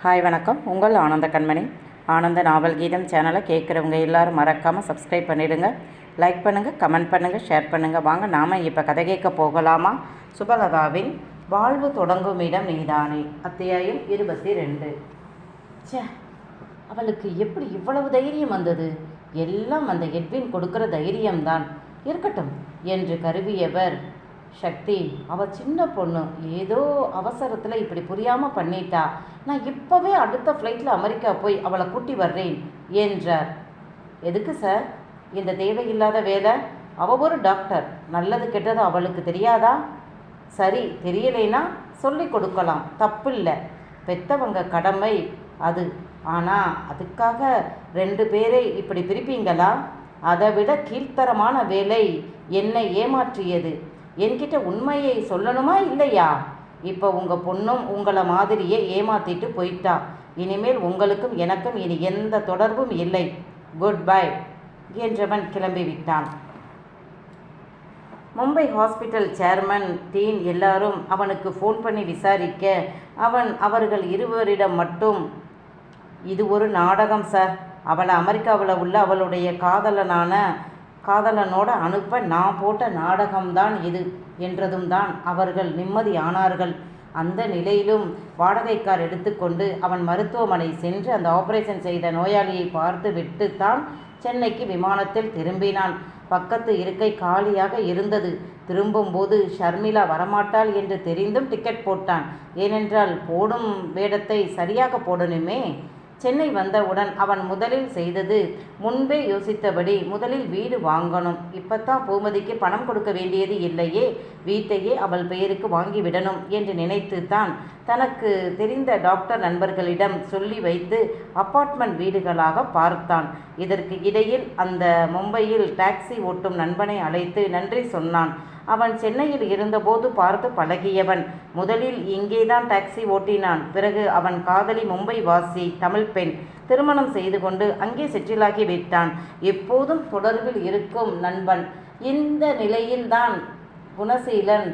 Hi வணக்கம். உங்கள் ஆனந்த கண்மணி. ஆனந்த நாவல் கீதம் சேனலை கேட்குறவங்க எல்லாரும் மறக்காமல் சப்ஸ்கிரைப் பண்ணிவிடுங்க லைக் பண்ணுங்கள் கமெண்ட் பண்ணுங்கள் ஷேர் பண்ணுங்கள் வாங்க நாம் இப்போ கதை கேட்க போகலாமா? சுபலதாவின் வாழ்வு தொடங்கும் இடம் நீதானே அத்தியாயம் இருபத்தி ரெண்டு ச்சே அவளுக்கு எப்படி இவ்வளவு தைரியம் வந்தது? எல்லாம் அந்த எட்வின் கொடுக்குற தைரியம்தான். இருக்கட்டும் என்று கருவியவர் சக்தி அவள் சின்ன பொண்ணு ஏதோ அவசரத்தில் இப்படி புரியாமல் பண்ணிட்டா நான் இப்போவே அடுத்த ஃப்ளைட்டில் அமெரிக்கா போய் அவளை கூட்டி வர்றேன் என்றார். எதுக்கு சார் இந்த தேவையில்லாத வேலை? அவள் ஒரு டாக்டர் நல்லது கெட்டது அவளுக்கு தெரியாதா? சரி தெரியலைன்னா சொல்லி கொடுக்கலாம். தப்பில்லை. பெத்தவங்க கடமை அது. ஆனால் அதுக்காக ரெண்டு பேரை இப்படி பிரிப்பீங்களா? அதை விட கீழ்த்தரமான வேலை என்னை ஏமாற்றியது. என்கிட்ட உண்மையை சொல்லணுமா இல்லையா? இப்போ உங்கள் பொண்ணும் உங்களை மாதிரியே ஏமாத்திட்டு போயிட்டா. இனிமேல் உங்களுக்கும் எனக்கும் இனி எந்த தொடர்பும் இல்லை. குட் பை என்றவன் கிளம்பிவிட்டான் மும்பை ஹாஸ்பிட்டல் சேர்மன் டீன் எல்லாரும் அவனுக்கு ஃபோன் பண்ணி விசாரிக்க அவன் அவர்கள் இருவரிடம் மட்டும் இது ஒரு நாடகம் சார் அவளை அமெரிக்காவில் உள்ள அவளுடைய காதலனான காதலனோட அனுப்ப நான் போட்ட நாடகம்தான் இது என்றதும் தான் அவர்கள் நிம்மதியானார்கள். அந்த நிலையிலும் வாடகைக்கார் எடுத்துக்கொண்டு அவன் மருத்துவமனை சென்று அந்த ஆபரேஷன் செய்த நோயாளியை பார்த்து விட்டுத்தான் சென்னைக்கு விமானத்தில் திரும்பினான். பக்கத்து இருக்கை காலியாக இருந்தது. திரும்பும்போது ஷர்மிளா வரமாட்டாள் என்று தெரிந்தும் டிக்கெட் போட்டான். ஏனென்றால் போடும் வேடத்தை சரியாக போடணுமே. சென்னை வந்தவுடன் அவன் முதலில் செய்தது முன்பே யோசித்தபடி முதலில் வீடு வாங்கணும். இப்பத்தான் பூமதிக்கு பணம் கொடுக்க வேண்டியது இல்லையே வீட்டையே அவள் பெயருக்கு வாங்கிவிடணும் என்று நினைத்து தான் தனக்கு தெரிந்த டாக்டர் நண்பர்களிடம் சொல்லி வைத்து அப்பார்ட்மெண்ட் வீடுகளாக பார்த்தான். இதற்கு இடையில் அந்த மும்பையில் டாக்ஸி ஓட்டும் நண்பனை அழைத்து நன்றி சொன்னான். அவன் சென்னையில் இருந்தபோது பார்த்து பழகியவன். முதலில் இங்கேதான் டாக்ஸி ஓட்டினான். பிறகு அவன் காதலி மும்பை வாசி தமிழ் பெண் திருமணம் செய்து கொண்டு அங்கே செட்டிலாகி விட்டான். எப்போதும் தொடர்பில் இருக்கும் நண்பன். இந்த நிலையில்தான் குணசீலன்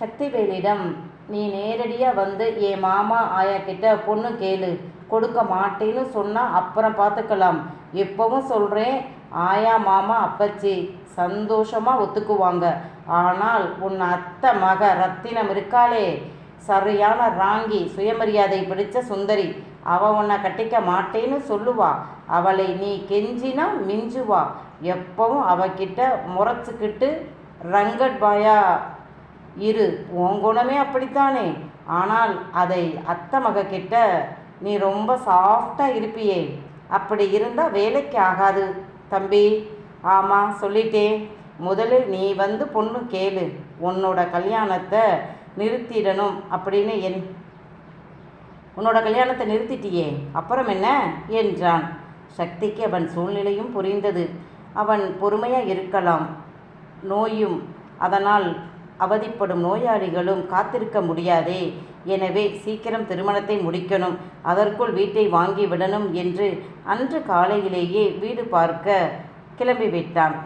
சக்திவேலிடம் நீ நேரடியாக வந்து என் மாமா ஆயா கிட்ட பொண்ணு கேளு. கொடுக்க மாட்டேன்னு சொன்னால் அப்புறம் பார்த்துக்கலாம். எப்பவும் சொல்கிறேன் ஆயா மாமா அப்பச்சி சந்தோஷமாக ஒத்துக்குவாங்க. ஆனால் உன் அத்தை மக ரத்தினம் இருக்காளே. சரியான ராங்கி சுயமரியாதை பிடிச்ச சுந்தரி. அவ உன்னை கட்டிக்க மாட்டேன்னு சொல்லுவா. அவளை நீ கெஞ்சினா மிஞ்சுவா. எப்பவும் அவகிட்ட முறைச்சிக்கிட்டு ரங்கட் பாயா இரு. உன் குணமே அப்படித்தானே. ஆனால் அதை அத்தை மக கிட்ட நீ ரொம்ப சாஃப்டாக இருப்பியே. அப்படி இருந்தால் வேலைக்கு ஆகாது. தம்பி ஆமாம் சொல்லிட்டேன். முதலில் நீ வந்து பொண்ணு கேளு. உன்னோட கல்யாணத்தை நிறுத்திடணும் அப்படின்னு என் உன்னோட கல்யாணத்தை நிறுத்திட்டியே. அப்புறம் என்ன? என்றான். சக்திக்கு அவன் சூழ்நிலையும் புரிந்தது. அவன் பொறுமையாக இருக்கலாம். நோயும் அதனால் அவதிப்படும் நோயாளிகளும் காத்திருக்க முடியாதே. எனவே சீக்கிரம் திருமணத்தை முடிக்கணும். அதற்குள் வீட்டை வாங்கி விடணும் என்று அன்று காலையிலேயே வீடு பார்க்க கிளம்பிவிட்டான்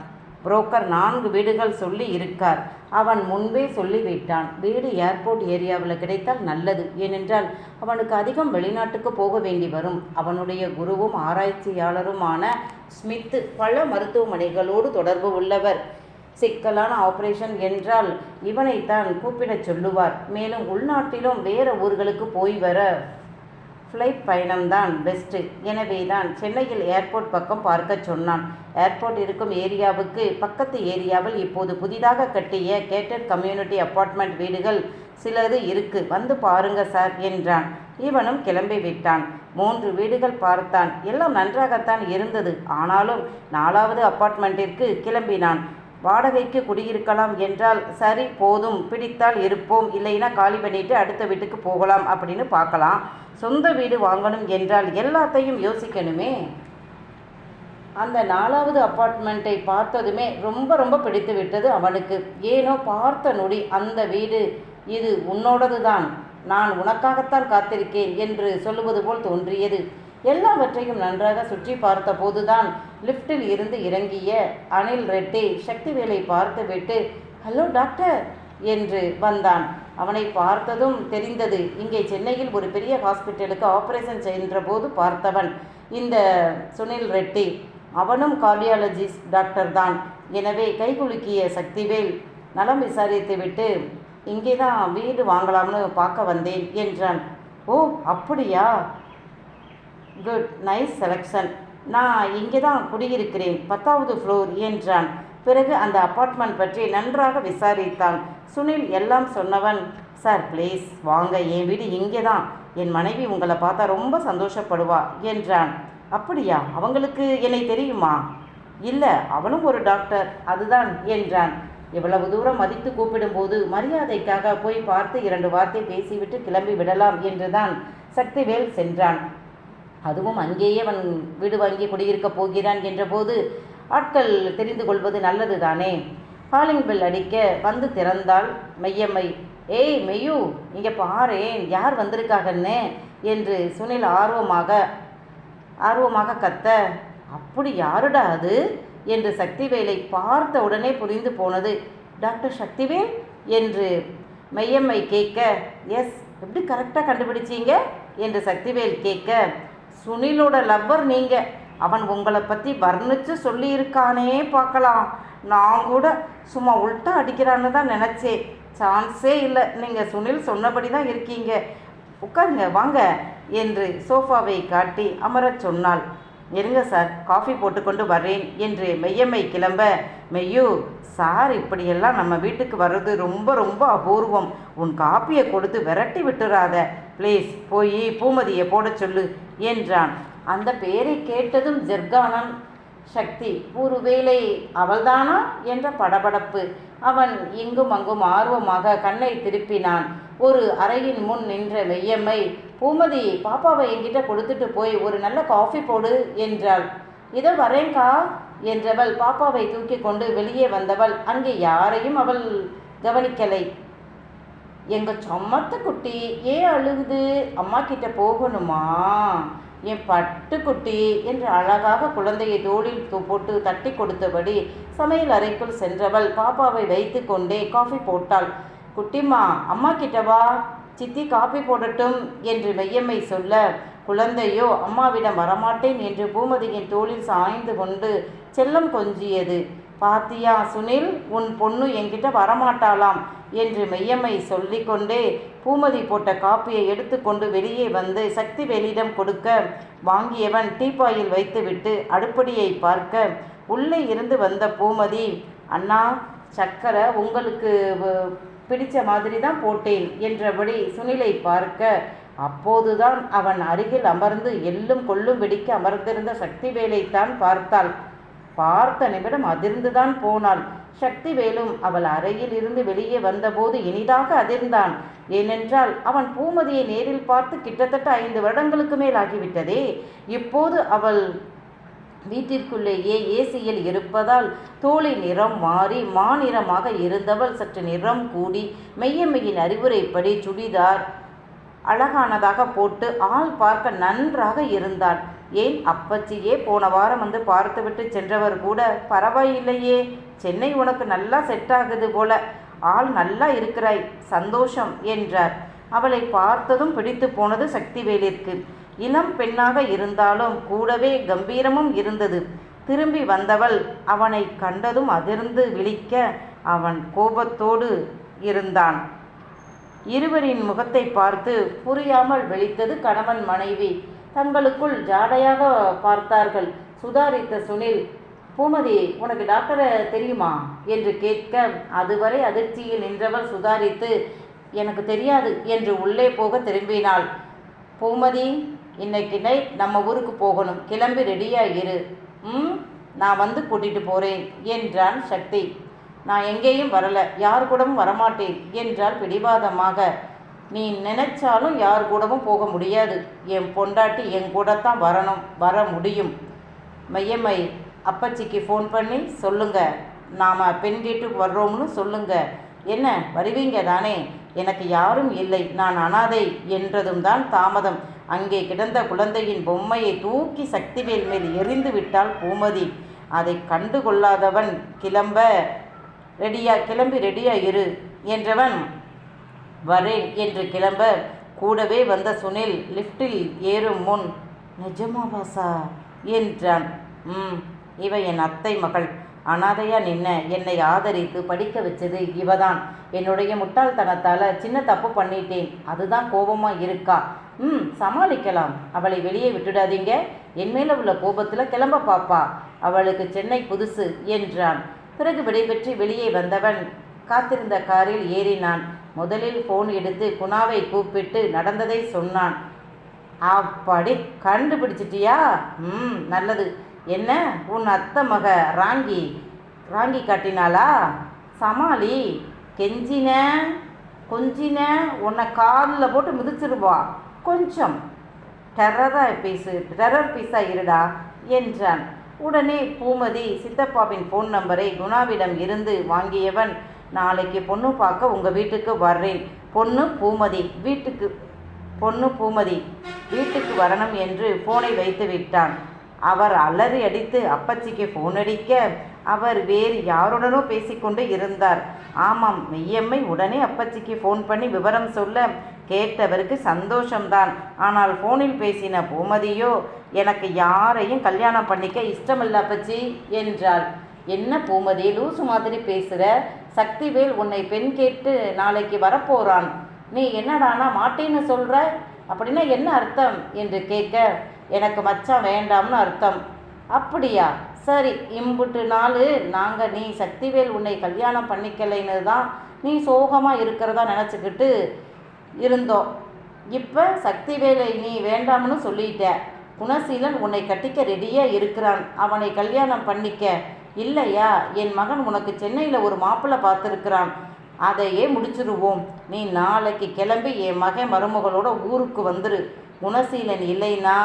புரோக்கர் நான்கு வீடுகள் சொல்லி இருக்கார். அவன் முன்பே சொல்லிவிட்டான் வீடு ஏர்போர்ட் ஏரியாவில் கிடைத்தால் நல்லது. ஏனென்றால் அவனுக்கு அதிகம் வெளிநாட்டுக்கு போக வேண்டி வரும். அவனுடைய குருவும் ஆராய்ச்சியாளருமான ஸ்மித்து பல மருத்துவமனைகளோடு தொடர்பு உள்ளவர். சிக்கலான ஆபரேஷன் என்றால் இவனைத்தான் கூப்பிடச் சொல்லுவார். மேலும் உள்நாட்டிலும் வேறு ஊர்களுக்கு போய் வர ஃப்ளைட் பயணம்தான் பெஸ்ட்டு எனவே தான் சென்னையில் ஏர்போர்ட் பக்கம் பார்க்க சொன்னான். ஏர்போர்ட் இருக்கும் ஏரியாவுக்கு பக்கத்து ஏரியாவில் இப்போது புதிதாக கட்டிய கேட்டட் கம்யூனிட்டி அப்பார்ட்மெண்ட் வீடுகள் சிலது இருக்கு. வந்து பாருங்க சார் என்றான். இவனும் கிளம்பி விட்டான். மூன்று வீடுகள் பார்த்தான். எல்லாம் நன்றாகத்தான் இருந்தது. ஆனாலும் நாலாவது அப்பார்ட்மெண்ட்டிற்கு கிளம்பினான். வாடகைக்கு குடியிருக்கலாம் என்றால் சரி போதும் பிடித்தால் இருப்போம் இல்லைன்னா காலி பண்ணிட்டு அடுத்த வீட்டுக்கு போகலாம் அப்படின்னு பார்க்கலாம். சொந்த வீடு வாங்கணும் என்றால் எல்லாத்தையும் யோசிக்கணுமே. அந்த நாலாவது அப்பார்ட்மெண்ட்டை பார்த்ததுமே ரொம்ப ரொம்ப பிடித்து விட்டது அவனுக்கு. ஏனோ பார்த்த நொடி அந்த வீடு இது உன்னோடது தான் நான் உனக்காகத்தான் காத்திருக்கேன் என்று சொல்லுவது போல் தோன்றியது. எல்லாவற்றையும் நன்றாக சுற்றி பார்த்தபோதுதான் லிஃப்டில் இருந்து இறங்கிய அனில் ரெட்டி சக்திவேலை பார்த்துவிட்டு ஹலோ டாக்டர் என்று வந்தான். அவனை பார்த்ததும் தெரிந்தது இங்கே சென்னையில் ஒரு பெரிய ஹாஸ்பிட்டலுக்கு ஆபரேஷன் செய்கின்ற போது பார்த்தவன் இந்த சுனில் ரெட்டி. அவனும் கார்டியாலஜிஸ்ட் டாக்டர் தான். எனவே கைகுலுக்கிய சக்திவேல் நலம் விசாரித்துவிட்டு இங்கே தான் வீடு வாங்கலாம்னு பார்க்க வந்தேன் என்றான். ஓ அப்படியா? குட் நைஸ் செலெக்ஷன் நான் இங்கே தான் குடியிருக்கிறேன். பத்தாவது ஃப்ளோர் என்றான். பிறகு அந்த அப்பார்ட்மெண்ட் பற்றி நன்றாக விசாரித்தான். சுனில் எல்லாம் சொன்னவன் சார் ப்ளீஸ் வாங்க. என் வீடு இங்கே தான் என் மனைவி உங்களை பார்த்தா ரொம்ப சந்தோஷப்படுவா என்றான். அப்படியா? அவங்களுக்கு என்னை தெரியுமா? இல்லை அவனும் ஒரு டாக்டர் அதுதான் என்றான். இவ்வளவு தூரம் மதித்து கூப்பிடும்போது மரியாதைக்காக போய் பார்த்து இரண்டு வார்த்தை பேசிவிட்டு கிளம்பி விடலாம் என்றுதான் சக்திவேல் சென்றான். அதுவும் அங்கேயே அவன் வீடு வாங்கி குடியிருக்கப் போகிறான் என்றபோது ஆட்கள் தெரிந்து கொள்வது நல்லது தானே காலிங் பெல் அடிக்க வந்து திறந்தால் மெய்யம்மை. ஏய் மெய்யு இங்கே பாரேன் யார் வந்திருக்காகன்னு? என்று சுனில் ஆர்வமாக ஆர்வமாக கத்த அப்படி யாருடா அது? என்று சக்திவேலை பார்த்த உடனே புரிந்து போனது. டாக்டர் சக்திவேல்? என்று மெய்யம்மை கேட்க எஸ் எப்படி கரெக்டாக கண்டுபிடிச்சீங்க? என்று சக்திவேல் கேட்க சுனிலோட லவ்வர் நீங்கள் அவன் உங்களை பற்றி வர்ணித்து சொல்லியிருக்கானே பார்க்கலாம். நான் கூட சும்மா உள்ட்டா அடிக்கிறான்னு தான் நினச்சேன். சான்ஸே இல்லை. நீங்கள் சுனில் சொன்னபடி தான் இருக்கீங்க. உட்காருங்க வாங்க என்று சோஃபாவை காட்டி அமரச் சொன்னாள். இருங்க சார் காஃபி போட்டுக்கொண்டு வர்றேன் என்று மெய்யம்மை கிளம்ப மெய்யு சார் இப்படியெல்லாம் நம்ம வீட்டுக்கு வர்றது ரொம்ப ரொம்ப அபூர்வம். உன் காப்பியை கொடுத்து விரட்டி விட்டுறாத. ப்ளீஸ் போய் பூமதியை போடச் சொல்லு. என்றான். அந்த பெயரை கேட்டதும் ஜெர்கானன் சக்தி ஒருவேளை அவள்தானா? என்ற படபடப்பு. அவன் இங்கும் அங்கும் ஆர்வமாக கண்ணை திருப்பினான். ஒரு அறையின் முன் நின்ற மெய்யம்மை பூமதி பாப்பாவை என்கிட்ட கொடுத்துட்டு போய் ஒரு நல்ல காஃபி போடு என்றாள். இதோ வரேங்கா என்றவள் பாப்பாவை தூக்கி கொண்டு வெளியே வந்தவள். அங்கே யாரையும் அவள் கவனிக்கலை. எங்கள் சம்மத்த குட்டி ஏன் அழுகுது? அம்மா கிட்ட போகணுமா? என் பட்டுக்குட்டி என்று அழகாக குழந்தையை தோளில் போட்டு தட்டி கொடுத்தபடி சமையல் அறைக்குள் சென்றவள் பாப்பாவை வைத்து கொண்டே காஃபி போட்டாள். குட்டிம்மா அம்மா கிட்ட வா. சித்தி காபி போடட்டும் என்று மெய்யம்மை சொல்ல குழந்தையோ அம்மாவிடம் வரமாட்டேன் என்று பூமதியின் தோளில் சாய்ந்து கொண்டு செல்லம் கொஞ்சியது. பாத்தியா சுனில் உன் பொண்ணு என்கிட்ட வரமாட்டாளாம் என்று மெய்யம்மை சொல்லிக்கொண்டே பூமதி போட்ட காப்பியை எடுத்துக்கொண்டு வெளியே வந்து சக்திவேலிடம் கொடுக்க வாங்கியவன் டீப்பாயில் வைத்துவிட்டு அடுப்படியை பார்க்க உள்ளே இருந்து வந்த பூமதி அண்ணா சக்கரை உங்களுக்கு பிடித்த பிடிச்ச மாதிரி தான் போட்டேன் என்றபடி சுனிலை பார்க்க அப்போதுதான் அவன் அருகில் அமர்ந்து எள்ளும் கொள்ளும் வெடிக்க அமர்ந்திருந்த சக்திவேலைத்தான் பார்த்தாள். பார்த்த நிமிடம் அதிர்ந்துதான் போனாள். சக்திவேலும் அவள் அறையில் இருந்து வெளியே வந்தபோது இனிதாக அதிர்ந்தான். ஏனென்றால் அவன் பூமதியை நேரில் பார்த்து கிட்டத்தட்ட ஐந்து வருடங்களுக்கு மேல் ஆகிவிட்டதே. இப்போது அவள் வீட்டிற்குள்ளேயே ஏசியில் இருப்பதால் தோலை நிறம் மாறி மாநிறமாக இருந்தவள் சற்று நிறம் கூடி மெய்யம்மையின் அறிவுரைப்படி சுடிதார் அழகானதாக போட்டு ஆள் பார்க்க நன்றாக இருந்தாள். ஏன் அப்பச்சியே போன வாரம் வந்து பார்த்துவிட்டு சென்றவர் கூட பரவாயில்லையே. சென்னை உனக்கு நல்லா செட் ஆகுது போல. ஆள் நல்லா இருக்கிறாய். சந்தோஷம் என்றார். அவளை பார்த்ததும் பிடித்து போனது சக்திவேலிற்கு. இளம் பெண்ணாக இருந்தாலும் கூடவே கம்பீரமும் இருந்தது. திரும்பி வந்தவள் அவனை கண்டதும் அதிர்ந்து விழிக்க அவன் கோபத்தோடு இருந்தான். இருவரின் முகத்தை பார்த்து புரியாமல் விழித்தது கணவன் மனைவி. தங்களுக்குள் ஜாடையாக பார்த்தார்கள். சுதாரித்த சுனில் பூமதி உனக்கு டாக்டரை தெரியுமா? என்று கேட்க அதுவரை அதிர்ச்சியில் நின்றவள் சுதாரித்து எனக்கு தெரியாது என்று உள்ளே போக திரும்பினாள். பூமதி இன்னைக்கு நைட் நம்ம ஊருக்கு போகணும். கிளம்பி ரெடியாக இரு. ம் நான் வந்து கூட்டிட்டு போகிறேன் என்றான் சக்தி. நான் எங்கேயும் வரல. யார் கூடவும் வரமாட்டேன் என்றாள் பிடிவாதமாக. நீ நினைச்சாலும் யார் கூடவும் போக முடியாது. என் பொண்டாட்டி என் கூட தான் வரணும் வர முடியும். மையம்மை அப்பச்சிக்கு ஃபோன் பண்ணி சொல்லுங்க. நாம் பெண் வீட்டுக்கு வர்றோம்னு சொல்லுங்க. என்ன வருவீங்க தானே? எனக்கு யாரும் இல்லை. நான் அனாதை என்றதும் தான் தாமதம். அங்கே கிடந்த குழந்தையின் பொம்மையை தூக்கி சக்திவேல் மேல் எறிந்து விட்டால் பூமதி. அதை கண்டு கொள்ளாதவன் கிளம்ப ரெடியா கிளம்பி ரெடியா இரு என்றவன் வரேன் என்று கிளம்ப கூடவே வந்த சுனில் லிஃப்டில் ஏறும் முன். நிஜமாவா என்றான். ம் இவ என் அத்தை மகள். அனாதையா நின்ன என்னை ஆதரித்து படிக்க வச்சது இவதான். என்னுடைய முட்டாள்தனத்தால் சின்ன தப்பு பண்ணிட்டேன். அதுதான் கோபமா இருக்கா? ம் சமாளிக்கலாம். அவளை வெளியே விட்டுடாதீங்க. என் மேலே உள்ள கோபத்தில் கிளம்ப பாப்பா. அவளுக்கு சென்னை புதுசு என்றான். பிறகு விடைபெற்று வெளியே வந்தவன் காத்திருந்த காரில் ஏறினான். முதலில் ஃபோன் எடுத்து குணாவை கூப்பிட்டு நடந்ததை சொன்னான். அப்படி கண்டுபிடிச்சிட்டியா? ம் நல்லது. என்ன உன் அத்தை மக ராங்கி ராங்கி காட்டினாளா? சமாளி கெஞ்சின கொஞ்சின உன்னை காலில் போட்டு மிதிச்சிருவா. கொஞ்சம். டெரரா பீஸு டெரர் பீஸாக இருடா என்றான். உடனே பூமதி சித்தப்பாவின் ஃபோன் நம்பரை குணாவிடம் இருந்து வாங்கியவன் நாளைக்கு பொண்ணு பார்க்க உங்கள் வீட்டுக்கு வர்றேன். பொண்ணு பூமதி வீட்டுக்கு பொண்ணு பூமதி வீட்டுக்கு வரணும் என்று ஃபோனை வைத்து விட்டான். அவர் அலறி அடித்து அப்பச்சிக்கு ஃபோன் அடிக்க? அவர் வேறு யாருடனோ பேசிக்கொண்டு இருந்தார். ஆமாம் மெய்யம்மை உடனே அப்பச்சிக்கு ஃபோன் பண்ணி விவரம் சொல்ல கேட்டவருக்கு சந்தோஷம்தான். ஆனால் ஃபோனில் பேசின பூமதியோ எனக்கு யாரையும் கல்யாணம் பண்ணிக்க இஷ்டமில்ல அப்பச்சி என்றாள். என்ன பூமதி லூசு மாதிரி பேசுகிற சக்திவேல் உன்னை பெண் கேட்டு நாளைக்கு வரப்போறான். நீ என்னடானா மாட்டேன்னு சொல்கிற அப்படின்னா என்ன அர்த்தம்? என்று கேட்க எனக்கு மச்சான் வேண்டாம்னு அர்த்தம். அப்படியா? சரி இம்புட்டு நாள். நாங்கள் நீ சக்திவேல் உன்னை கல்யாணம் பண்ணிக்கலைன்னு தான் நீ சோகமாக இருக்கிறதா நினச்சிக்கிட்டு இருந்தோம். இப்போ சக்திவேலை நீ வேண்டாம்னு சொல்லிட்ட. குணசீலன் உன்னை கட்டிக்க ரெடியாக இருக்கிறான். அவனை கல்யாணம் பண்ணிக்க. இல்லையா? என் மகன் உனக்கு சென்னையில் ஒரு மாப்பிள்ளை பார்த்துருக்கிறான். அதையே முடிச்சிருவோம். நீ நாளைக்கு கிளம்பி என் மகன் மருமகளோட ஊருக்கு வந்துரு. குணசீலன் இல்லைன்னா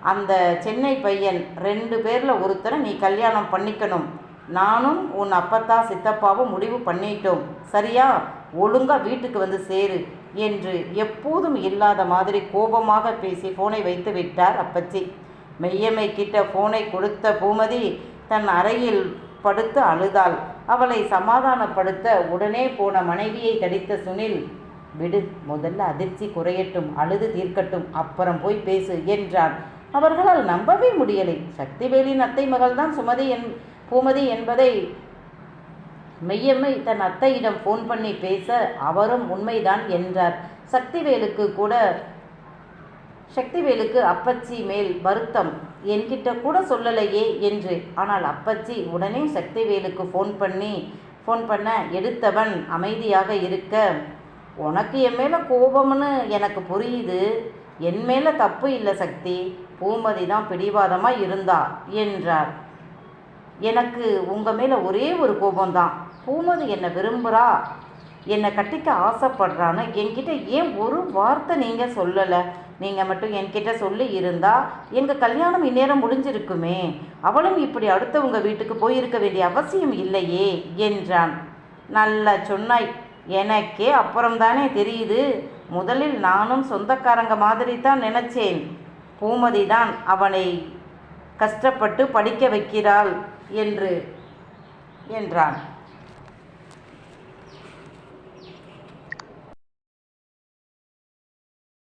அந்த சென்னை பையன் ரெண்டு பேரில் ஒருத்தரை நீ கல்யாணம் பண்ணிக்கணும். நானும் உன் அப்பத்தா சித்தப்பாவும் முடிவு பண்ணிட்டோம். சரியா? ஒழுங்கா வீட்டுக்கு வந்து சேரு என்று எப்போதும் இல்லாத மாதிரி கோபமாக பேசி ஃபோனை வைத்து விட்டார் அப்பச்சி. மெய்யம்மை கிட்ட ஃபோனை கொடுத்த பூமதி தன் அறையில் படுத்து அழுதாள். அவளை சமாதானப்படுத்த உடனே போன மனைவியை தடித்த சுனில் விடு முதல்ல அதிர்ச்சி குறையட்டும் அழுது தீர்க்கட்டும் அப்புறம் போய் பேசு என்றான். அவர்களால் நம்பவே முடியலை. சக்திவேலின் அத்தை மகள்தான் சுமதி என் பூமதி என்பதை மெய்யம்மை தன் அத்தையிடம் ஃபோன் பண்ணி பேச அவரும் உண்மைதான் என்றார். சக்திவேலுக்கு கூட சக்திவேலுக்கு அப்பச்சி மேல் வருத்தம். என்கிட்ட கூட சொல்லலையே என்று. ஆனால் அப்பச்சி உடனே சக்திவேலுக்கு ஃபோன் பண்ணி ஃபோன் பண்ண எடுத்தவன் அமைதியாக இருக்க. உனக்கு என் மேலே கோபம்னு எனக்கு புரியுது. என் மேலே தப்பு இல்லை சக்தி. பூமதி தான் பிடிவாதமாக இருந்தா என்றார். எனக்கு உங்கள் மேலே ஒரே ஒரு கோபம்தான். பூமதி என்னை விரும்புகிறா என்னை கட்டிக்க ஆசைப்படுறான்னு என்கிட்ட ஏன் ஒரு வார்த்தை நீங்கள் சொல்லலை? நீங்கள் மட்டும் என்கிட்ட சொல்லி இருந்தால் எங்கள் கல்யாணம் இந்நேரம் முடிஞ்சிருக்குமே. அவளும் இப்படி அடுத்தவங்க வீட்டுக்கு போயிருக்க வேண்டிய அவசியம் இல்லையே என்றான். நல்லா சொன்னாய். எனக்கே அப்புறம்தானே தெரியுது. முதலில் நானும் சொந்தக்காரங்க மாதிரி தான் நினச்சேன். பூமதி தான் அவனை கஷ்டப்பட்டு படிக்க வைக்கிறாள் என்று என்றான்.